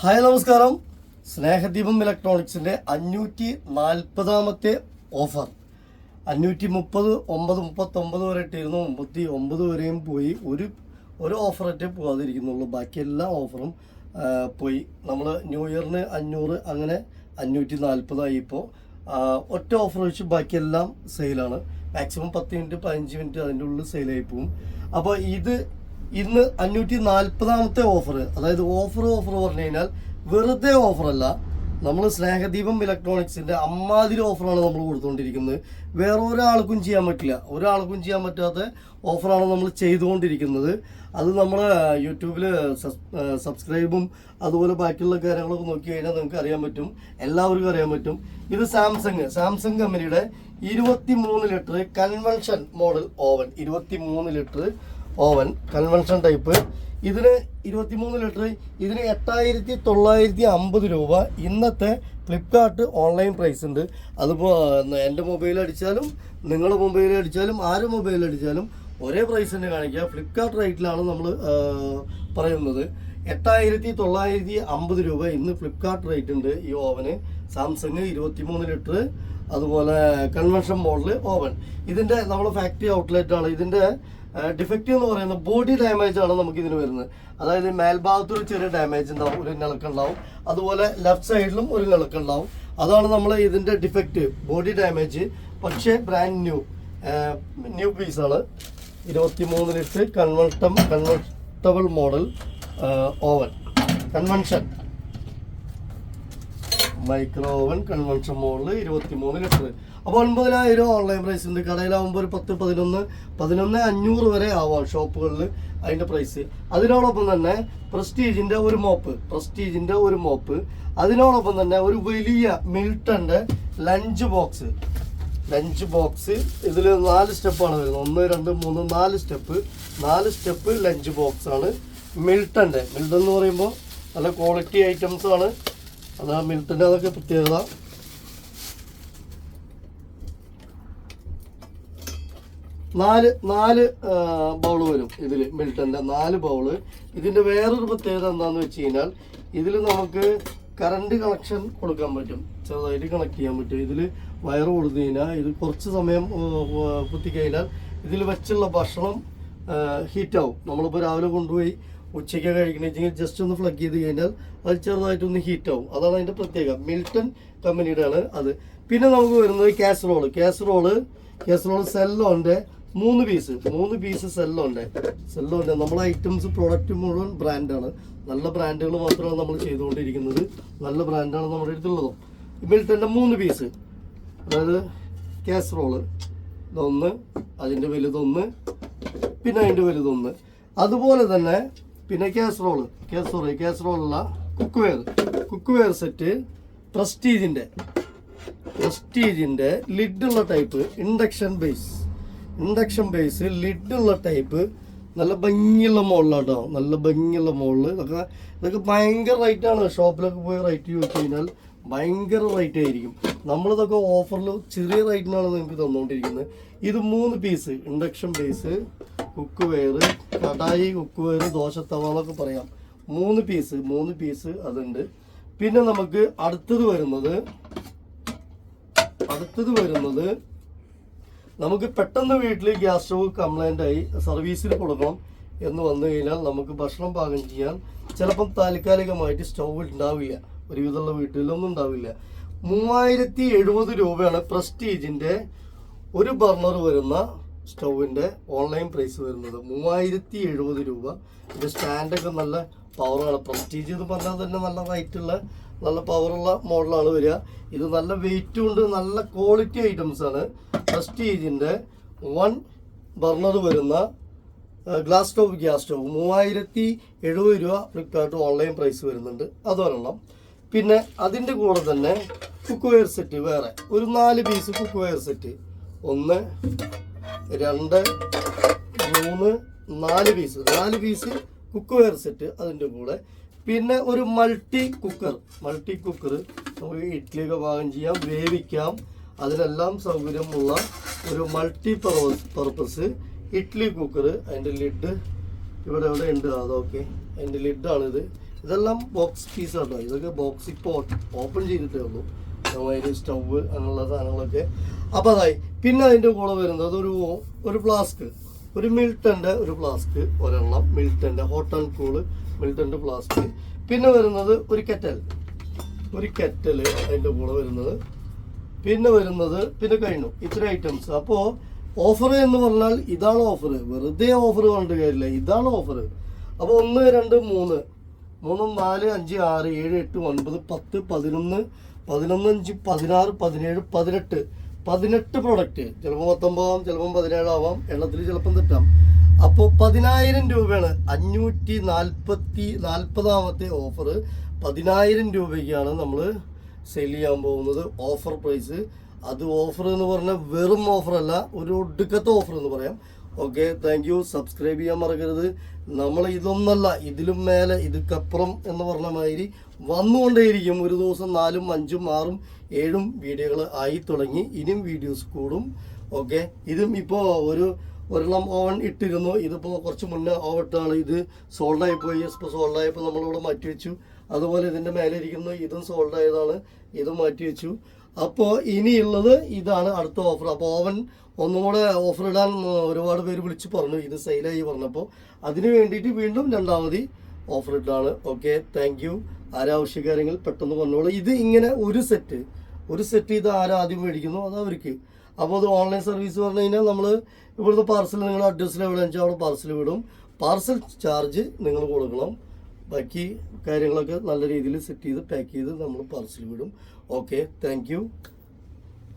Hi നമസ്കാരം. സ്നേഹദീപം ഇലക്ട്രോണിക്സിന്റെ അഞ്ഞൂറ്റി നാൽപ്പതാമത്തെ ഓഫർ. അഞ്ഞൂറ്റി മുപ്പത് ഒമ്പത് മുപ്പത്തൊമ്പത് വരെ ഇട്ടിരുന്നു. മുപ്പത്തി ഒമ്പത് വരെയും പോയി. ഒരു ഒരു ഓഫറൊക്കെ പോകാതിരിക്കുന്നുള്ളൂ ബാക്കി എല്ലാ ഓഫറും പോയി. നമ്മൾ ന്യൂ ഇയറിന് അഞ്ഞൂറ് അങ്ങനെ അഞ്ഞൂറ്റി നാൽപ്പതായി ഇപ്പോൾ ഒറ്റ ഓഫർ വെച്ച് ബാക്കിയെല്ലാം സെയിലാണ് മാക്സിമം പത്ത് മിനിറ്റ് പതിനഞ്ച് മിനിറ്റ് അതിന്റെ ഉള്ളിൽ സെയിലായി പോകും അപ്പോൾ ഇത് ഇന്ന് അഞ്ഞൂറ്റി നാൽപ്പതാമത്തെ ഓഫർ അതായത് ഓഫർ ഓഫർ പറഞ്ഞു കഴിഞ്ഞാൽ വെറുതെ ഓഫറല്ല നമ്മൾ സ്നേഹദീപം ഇലക്ട്രോണിക്സിന്റെ അമ്മാതിരി ഓഫറാണ് നമ്മൾ കൊടുത്തുകൊണ്ടിരിക്കുന്നത് വേറെ ഒരാൾക്കും ചെയ്യാൻ പറ്റില്ല. ഒരാൾക്കും ചെയ്യാൻ പറ്റാത്ത ഓഫറാണ് നമ്മൾ ചെയ്തുകൊണ്ടിരിക്കുന്നത്. അത് നമ്മൾ യൂട്യൂബിൽ സബ്സ്ക്രൈബും അതുപോലെ ബാക്കിയുള്ള കാര്യങ്ങളൊക്കെ നോക്കി കഴിഞ്ഞാൽ നിങ്ങൾക്ക് അറിയാൻ പറ്റും. എല്ലാവർക്കും അറിയാൻ പറ്റും. ഇത് സാംസങ് സാംസങ് കമ്പനിയുടെ ഇരുപത്തി മൂന്ന് ലിറ്റർ കൺവെൻഷൻ മോഡൽ ഓവൻ ഇരുപത്തി മൂന്ന് ലിറ്റർ ഓവൻ കൺവെൻഷൻ ടൈപ്പ് ഇതിന് ഇരുപത്തിമൂന്ന് ലിറ്റർ ഇതിന് എട്ടായിരത്തി തൊള്ളായിരത്തി അമ്പത് രൂപ. ഇന്നത്തെ ഫ്ലിപ്കാർട്ട് ഓൺലൈൻ പ്രൈസ് ഉണ്ട്. അതിപ്പോൾ എന്റെ മൊബൈൽ അടിച്ചാലും നിങ്ങളുടെ മൊബൈൽ അടിച്ചാലും ആരും മൊബൈൽ അടിച്ചാലും ഒരേ പ്രൈസ് തന്നെ കാണിക്കുക ഫ്ലിപ്കാർട്ട് റേറ്റിലാണ് നമ്മൾ പറയുന്നത്. എട്ടായിരത്തി തൊള്ളായിരത്തി അമ്പത് രൂപ ഇന്ന് ഫ്ലിപ്കാർട്ട് റേറ്റ് ഉണ്ട് ഈ ഓവന്. സാംസങ് ഇരുപത്തിമൂന്ന് ലിറ്റർ അതുപോലെ കൺവെൻഷൻ മോഡൽ ഓവൻ ഇതിന്റെ നമ്മൾ ഫാക്ടറി ഔട്ട്ലെറ്റ് ആണ്. ഇതിന്റെ ഡിഫക്റ്റ് എന്ന് പറയുന്നത് ബോഡി ഡാമേജ് ആണ് നമുക്ക് ഇതിന് വരുന്നത്. അതായത് മേൽഭാഗത്തൊരു ചെറിയ ഡാമേജ് ഉണ്ടാവും ഒരു നിളക്കുണ്ടാവും അതുപോലെ ലെഫ്റ്റ് സൈഡിലും ഒരു നിളക്കുണ്ടാവും അതാണ് നമ്മൾ ഇതിന്റെ ഡിഫക്റ്റ് ബോഡി ഡാമേജ് പക്ഷേ ബ്രാൻഡ് ന്യൂ ന്യൂ പീസാണ് ഇരുപത്തി മൂന്ന് litre കൺവെർട്ടം convertible model oven convention micro oven convention model ഇരുപത്തി മൂന്ന് ലിറ്റർ അപ്പോൾ ഒൻപതിനായിരം ഓൺലൈൻ പ്രൈസ് ഉണ്ട്. കടയിലാവുമ്പോൾ ഒരു പത്ത് പതിനൊന്ന് പതിനൊന്ന് അഞ്ഞൂറ് വരെ ആവാം ഷോപ്പുകളിൽ അതിന്റെ പ്രൈസ് അതിനോടൊപ്പം തന്നെ പ്രസ്റ്റീജിന്റെ ഒരു മോപ്പ് പ്രസ്റ്റീജിന്റെ ഒരു മോപ്പ്. അതിനോടൊപ്പം തന്നെ ഒരു വലിയ മിൽട്ടന്റെ ലഞ്ച് ബോക്സ്. ലഞ്ച് ബോക്സ് ഇതിൽ നാല് സ്റ്റെപ്പാണ് വരുന്നത്. ഒന്ന് രണ്ട് മൂന്ന് നാല് സ്റ്റെപ്പ് നാല് സ്റ്റെപ്പ് ലഞ്ച് ബോക്സ് ആണ് മിൽട്ടന്റെ മിൽട്ടൺ എന്ന് പറയുമ്പോൾ നല്ല ക്വാളിറ്റി ഐറ്റംസാണ് അതാ മിൽട്ടിന്റെ അതൊക്കെ പ്രത്യേകത. നാല് നാല് ബൗൾ വരും ഇതിൽ മിൽട്ടന്റെ നാല് ബൗൾ. ഇതിന്റെ വേറൊരു പ്രത്യേകത എന്താണെന്ന് വെച്ച് കഴിഞ്ഞാൽ ഇതിൽ നമുക്ക് കറണ്ട് കണക്ഷൻ കൊടുക്കാൻ പറ്റും. ചെറുതായിട്ട് കണക്ട് ചെയ്യാൻ പറ്റും. ഇതിൽ വയർ കൊടുത്തു കഴിഞ്ഞാൽ ഇത് കുറച്ച് സമയം കുത്തിക്കഴിഞ്ഞാൽ ഇതിൽ വെച്ചുള്ള ഭക്ഷണം ഹീറ്റാവും നമ്മളിപ്പോൾ രാവിലെ കൊണ്ടുപോയി ഉച്ചയ്ക്ക് കഴിക്കണമെങ്കിൽ ജസ്റ്റ് ഒന്ന് ഫ്ലഗ് ചെയ്ത് കഴിഞ്ഞാൽ അത് ചെറുതായിട്ടൊന്ന് ഹീറ്റാവും അതാണ് അതിന്റെ പ്രത്യേകത. മിൽട്ടൺ കമ്പനിയുടെ ആണ് അത്. പിന്നെ നമുക്ക് വരുന്നത് കാസറോൾ കാസറോൾ കാസറോൾ സെല്ലോന്റെ മൂന്ന് പീസ് മൂന്ന് പീസ് സെല്ലോന്റെ സെല്ലോന്റെ നമ്മളെ ഐറ്റംസ് പ്രോഡക്റ്റ് മുഴുവൻ ബ്രാൻഡാണ് നല്ല ബ്രാൻഡുകൾ മാത്രമാണ് നമ്മൾ ചെയ്തുകൊണ്ടിരിക്കുന്നത്. നല്ല ബ്രാൻഡാണ് നമ്മുടെ അടുത്തുള്ളതും. മിൽട്ടന്റെ മൂന്ന് പീസ് അതായത് കാസറോൾ ഇതൊന്ന് അതിന്റെ വലുതൊന്ന് പിന്നെ അതിന്റെ വലുതൊന്ന്. അതുപോലെ തന്നെ പിന്നെ കാസറോൾ കാസറോൾ കാസറോളുള്ള cookware cookware set പ്രസ്റ്റീജിന്റെ പ്രസ്റ്റീജിന്റെ ലിഡുള്ള type induction base induction base ലിഡുള്ള type നല്ല ഭംഗിയുള്ള മോളിലാട്ടോ. നല്ല ഭംഗിയുള്ള മോളിൽ ഇതൊക്കെ ഇതൊക്കെ ഭയങ്കര റേറ്റാണ് ഷോപ്പിലൊക്കെ പോയി റേറ്റ് ചോദിച്ചു കഴിഞ്ഞാൽ ഭയങ്കര റേറ്റ് ആയിരിക്കും. നമ്മളിതൊക്കെ ഓഫറിൽ ചെറിയ റേറ്റിനാണ് നിങ്ങൾക്ക് തന്നുകൊണ്ടിരിക്കുന്നത് ഇത് മൂന്ന് piece induction base cookware kadai cookware ദോശത്തവ എന്നൊക്കെ പറയാം. മൂന്ന് പീസ് മൂന്ന് പീസ് അതുണ്ട്. പിന്നെ നമുക്ക് അടുത്തത് വരുന്നത് അടുത്തത് വരുന്നത് നമുക്ക് പെട്ടെന്ന് വീട്ടിൽ ഗ്യാസ് സ്റ്റവ് കംപ്ലൈന്റ് ആയി സർവീസിൽ കൊടുക്കണം എന്ന് വന്നു കഴിഞ്ഞാൽ നമുക്ക് ഭക്ഷണം പാകം ചെയ്യാൻ ചിലപ്പം താൽക്കാലികമായിട്ട് സ്റ്റവ് ഉണ്ടാവില്ല. ഒരുവിധമുള്ള വീട്ടിലൊന്നും ഉണ്ടാവില്ല. മൂവായിരത്തി എഴുപത് രൂപയാണ് പ്രസ്റ്റീജിന്റെ ഒരു ബർണർ വരുന്ന സ്റ്റൗവിന്റെ ഓൺലൈൻ പ്രൈസ് വരുന്നത് മൂവായിരത്തി എഴുപത് രൂപ. ഇത് സ്റ്റാൻഡൊക്കെ നല്ല പവറാണ് പ്രസ്റ്റീജ് എന്ന് പറഞ്ഞാൽ തന്നെ നല്ല റൈറ്റുള്ള നല്ല പവറുള്ള മോഡലാണ് വരിക. ഇത് നല്ല വെയിറ്റും ഉണ്ട് നല്ല ക്വാളിറ്റി ഐറ്റംസ് ആണ്. പ്രസ്റ്റീജിന്റെ വൺ ബർണർ വരുന്ന ഗ്ലാസ് സ്റ്റോവ് ഗ്യാസ് സ്റ്റോവ് മൂവായിരത്തി എഴുപത് രൂപ ഫ്ലിപ്കാർട്ട് ഓൺലൈൻ പ്രൈസ് വരുന്നുണ്ട്. അതൊരെണ്ണം പിന്നെ അതിന്റെ കൂടെ തന്നെ കുക്ക് വെയർ സെറ്റ് വേറെ. ഒരു നാല് പീസ് കുക്ക് വെയർ സെറ്റ് ഒന്ന് രണ്ട് മൂന്ന് നാല് പീസ് നാല് പീസ് കുക്ക് വെയർ സെറ്റ് അതിന്റെ കൂടെ. പിന്നെ ഒരു മൾട്ടി കുക്കർ മൾട്ടി കുക്കർ നമുക്ക് ഇഡ്ഡലിയൊക്കെ പാകം ചെയ്യാം വേവിക്കാം. അതിനെല്ലാം സൗകര്യമുള്ള ഒരു മൾട്ടി പർപ്പസ് ഇഡ്ഡലി കുക്കർ അതിന്റെ ലിഡ് ഇവിടെ ഇവിടെ ഉണ്ട്. അതൊക്കെ അതിന്റെ ലിഡാണിത് ഇതെല്ലാം ബോക്സ് പീസാണ് ഇതൊക്കെ ബോക്സ് ഇപ്പോൾ ഓപ്പൺ ചെയ്തിട്ടേ ഉള്ളൂ. അതിന് സ്റ്റൗവ് അങ്ങനെയുള്ള സാധനങ്ങളൊക്കെ അപ്പോൾ അതായി പിന്നെ അതിന്റെ കൂടെ വരുന്നത് ഒരു ഒരു ഫ്ലാസ്ക് ഒരു മിൽട്ടന്റെ ഒരു ഫ്ലാസ്ക് ഒരെണ്ണം. മിൽട്ടന്റെ ഹോട്ട് ആൻഡ് കൂൾ മിൽട്ടന്റെ ഫ്ലാസ്ക് പിന്നെ വരുന്നത് ഒരു കെറ്റൽ ഒരു കെറ്റൽ അതിന്റെ കൂടെ വരുന്നത്. പിന്നെ വരുന്നത് പിന്നെ കഴിഞ്ഞു. ഇത്ര ഐറ്റംസ് അപ്പോൾ ഓഫർ എന്ന് പറഞ്ഞാൽ ഇതാണ് ഓഫർ വെറുതെ ഓഫർ കണ്ടു കാര്യമില്ല. ഇതാണ് ഓഫർ അപ്പോൾ ഒന്ന് രണ്ട് മൂന്ന്. മൂന്നും നാല് അഞ്ച് ആറ് ഏഴ് എട്ട് ഒൻപത് പത്ത് പതിനൊന്ന് പതിനൊന്ന് അഞ്ച് പതിനാറ് പതിനേഴ് പതിനെട്ട്. പതിനെട്ട് പ്രൊഡക്റ്റ് ചിലപ്പോൾ പത്തൊമ്പതാം ചിലപ്പം പതിനേഴാവാം. എണ്ണത്തിൽ ചിലപ്പം തെറ്റാം. അപ്പോൾ പതിനായിരം രൂപയാണ് അഞ്ഞൂറ്റി നാൽപ്പത്തി നാൽപ്പതാമത്തെ ഓഫർ പതിനായിരം രൂപയ്ക്കാണ് നമ്മൾ സെയിൽ ചെയ്യാൻ പോകുന്നത് ഓഫർ പ്രൈസ് അത് ഓഫർ എന്ന് പറഞ്ഞാൽ വെറും ഓഫറല്ല ഒരു ഒടുക്കത്തെ ഓഫർ എന്ന് പറയാം. ഓക്കെ താങ്ക് യു സബ്സ്ക്രൈബ് ചെയ്യാൻ മറക്കരുത്. നമ്മൾ ഇതൊന്നല്ല ഇതിലും മേലെ ഇതുക്കപ്പുറം എന്ന് പറഞ്ഞ മാതിരി വന്നുകൊണ്ടേയിരിക്കും. ഒരു ദിവസം നാലും അഞ്ചും ആറും ഏഴും വീഡിയോകൾ ആയി തുടങ്ങി. ഇനിയും വീഡിയോസ് കൂടും. ഓക്കെ ഇതും ഇപ്പോൾ ഒരു ഒരെണ്ണം ഓവൻ ഇട്ടിരുന്നു. ഇതിപ്പോൾ കുറച്ച് മുന്നേ ഓവൻ ഇട്ടാണ് ഇത് സോൾഡ് ആയിപ്പോയി. ഇപ്പോൾ സോൾഡ് ആയപ്പോൾ നമ്മളിവിടെ മാറ്റി വെച്ചു. അതുപോലെ ഇതിന്റെ മേലെ ഇരിക്കുന്ന. ഇതും സോൾഡ് ആയതാണ്. ഇതും മാറ്റി വെച്ചു. അപ്പോൾ ഇനിയുള്ളത് ഇതാണ് അടുത്ത ഓഫർ അപ്പോൾ ഓവൻ ഒന്നും കൂടെ ഓഫർ ഇടാൻ ഒരുപാട് പേര് വിളിച്ച് പറഞ്ഞു. ഇത് സെയിലായി പറഞ്ഞപ്പോൾ അതിന് വേണ്ടിയിട്ട് വീണ്ടും രണ്ടാമതി ഓഫർ ഇട്ടാണ് ഓക്കെ താങ്ക് യു ആരാവശ്യകാര്യങ്ങൾ പെട്ടെന്ന് പറഞ്ഞോളൂ ഇത് ഇങ്ങനെ ഒരു സെറ്റ് ഒരു സെറ്റ് ഇത് ആരാദ്യം മേടിക്കുന്നു? അത് അവർക്ക്. അപ്പോൾ അത് ഓൺലൈൻ സർവീസ് പറഞ്ഞു കഴിഞ്ഞാൽ നമ്മൾ ഇവിടുത്തെ പാർസൽ നിങ്ങൾ അഡ്രസ്സിൽ എവിടെ വെച്ചാൽ അവിടെ പാർസൽ വിടും. പാർസൽ ചാർജ് നിങ്ങൾ കൊടുക്കണം. ബാക്കി കാര്യങ്ങളൊക്കെ നല്ല രീതിയിൽ സെറ്റ് ചെയ്ത് പാക്ക് ചെയ്ത് നമ്മൾ പാർസൽ വിടും. Okay thank